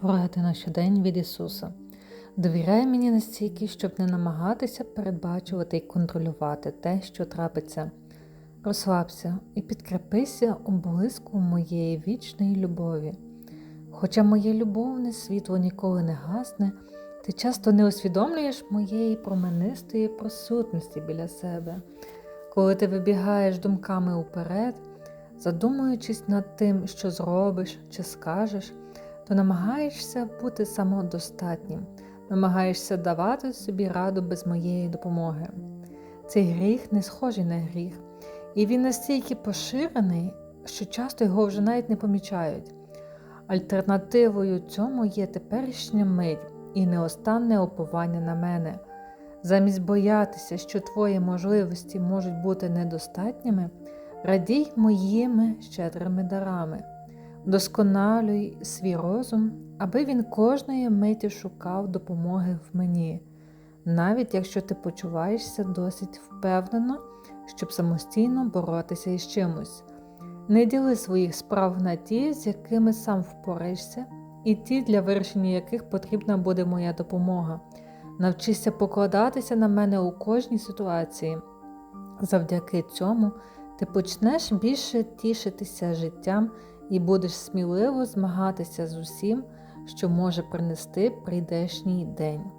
Поради на щодень від Ісуса. Довіряй мені настільки, щоб не намагатися передбачувати і контролювати те, що трапиться. Розслабся і підкрепися у блиску моєї вічної любові. Хоча моє любовне світло ніколи не гасне, ти часто не усвідомлюєш моєї променистої присутності біля себе. Коли ти вибігаєш думками уперед, задумуючись над тим, що зробиш чи скажеш, то намагаєшся бути самодостатнім, намагаєшся давати собі раду без моєї допомоги. Цей гріх не схожий на гріх, і він настільки поширений, що часто його вже навіть не помічають. Альтернативою цьому є теперішня мить і неостанне оповання на мене. Замість боятися, що твої можливості можуть бути недостатніми, радій моїми щедрими дарами, досконалюй свій розум, аби він кожної миті шукав допомоги в мені, навіть якщо ти почуваєшся досить впевнено, щоб самостійно боротися із чимось. Не діли своїх справ на ті, з якими сам впораєшся, і ті, для вирішення яких потрібна буде моя допомога. Навчися покладатися на мене у кожній ситуації. Завдяки цьому ти почнеш більше тішитися життям і будеш сміливо змагатися з усім, що може принести прийдешній день.